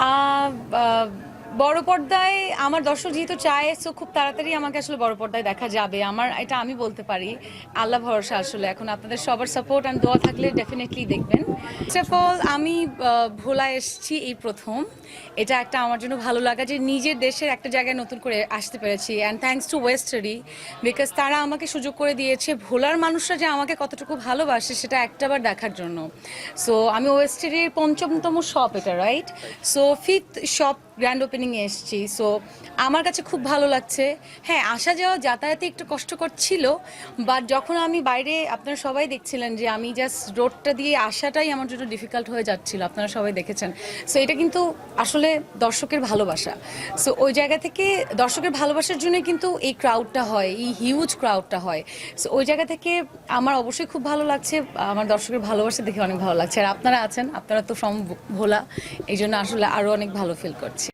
uh, uh, বড় পর্দায় আমার দর্শক যেহেতু চায় সো খুব তাড়াতাড়ি আমাকে আসলে বড় পর্দায় দেখা যাবে। আমার, এটা আমি বলতে পারি। আল্লাহ ভরসা আসলে। এখন আপনাদের সবার সাপোর্ট অ্যান্ড দোয়া থাকলে ডেফিনেটলি দেখবেন। ফার্স্ট অফ অল আমি ভোলা এসেছি এই প্রথম। এটা একটা আমার জন্য ভালো লাগা যে নিজের দেশের একটা জায়গায় নতুন করে আসতে পেরেছি। And thanks to Westary because তারা আমাকে সুযোগ করে দিয়েছে। ভোলার মানুষরা যে আমাকে কতটুকু ভালোবাসে, সেটা একটাবার দেখার জন্য। সো আমি ওয়েস্টারির পঞ্চমতম শপ এটা right so fifth shop grand ওপেনিংয়ে এসেছি সো আমার কাছে খুব ভালো লাগছে। হ্যাঁ আসা যাওয়া যাতায়াতে একটু কষ্টকর ছিল বাট যখন আমি বাইরে, আপনারা সবাই দেখছিলেন যে আমি জাস্ট রোডটা দিয়ে আসাটাই আমার জন্য ডিফিকাল্ট হয়ে যাচ্ছিল, আপনারা সবাই দেখেছেন। সো এটা কিন্তু আসলে দর্শকের ভালোবাসা। সো ওই জায়গা থেকে দর্শকের ভালোবাসার জন্য কিন্তু এই ক্রাউডটা হয়, এই হিউজ ক্রাউডটা হয়। সো ওই জায়গা থেকে আমার অবশ্যই খুব ভালো লাগছে, আমার দর্শকের ভালোবাসা দেখে অনেক ভালো লাগছে। আর আপনারা আছেন, আপনারা তো ফ্রম ভোলা এই জন্য আসলে আরও অনেক ভালো ফিল করছি।